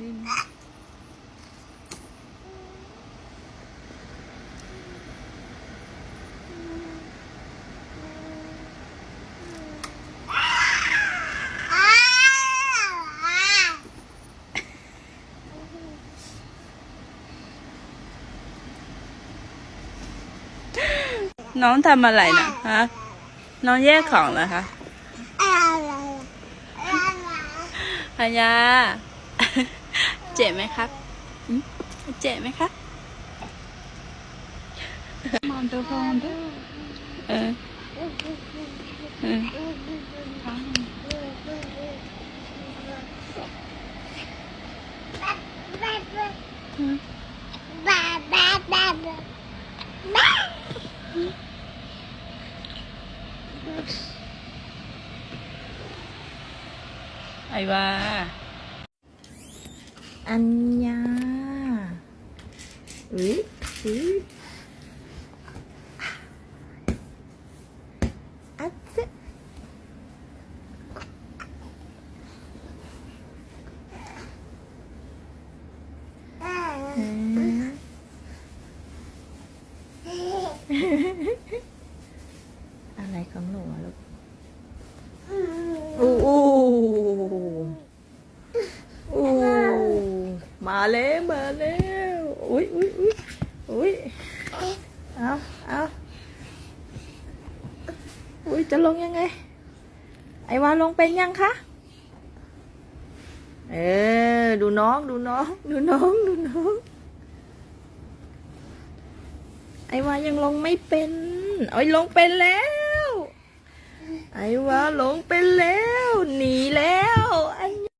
ดิน น้องทำอะไรนะฮะ น้องแยกของเหรอคะพายา เจ็บไหมครับอืมเจ็บไหมครับมอนเตอร์ฟอนเตอร์เออเออไอว่าอัญญาอุ้ ยอุ้ยอัดเจ๊อะไรของหนูอะลูกอู้อู้อู้ มาแล้วมาแล้วอุ้ยอุ้ยอุ้ยอุ้ยเอาเอาอุ้ยจะลงยังไง ไอวาลงเป็นยังคะเออดูน้องดูน้อง ดูน้องดูน้อง ไอวายังลงไม่เป็นเอ้ยลงเป็นแล้ว ไอวาลงเป็นแล้วหนี